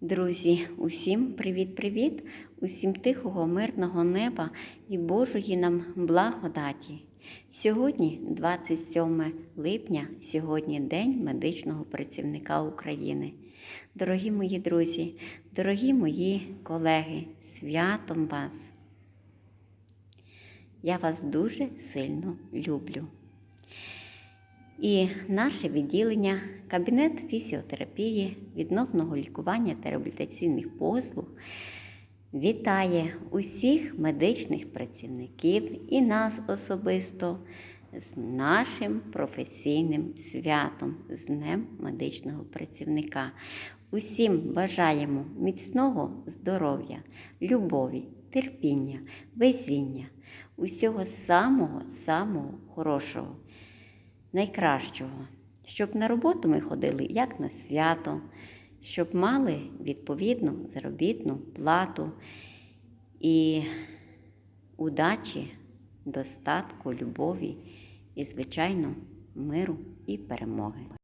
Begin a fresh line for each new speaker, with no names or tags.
Друзі, усім привіт-привіт, усім тихого, мирного неба і Божої нам благодаті. Сьогодні, 27 липня, сьогодні День медичного працівника України. Дорогі мої друзі, дорогі мої колеги, святом вас! Я вас дуже сильно люблю. І наше відділення, кабінет фізіотерапії, відновного лікування та реабілітаційних послуг вітає усіх медичних працівників і нас особисто з нашим професійним святом, з Днем медичного працівника. Усім бажаємо міцного здоров'я, любові, терпіння, везіння, усього самого-самого хорошого найкращого, щоб на роботу ми ходили як на свято, щоб мали відповідну заробітну плату і удачі, достатку, любові і, звичайно, миру і перемоги.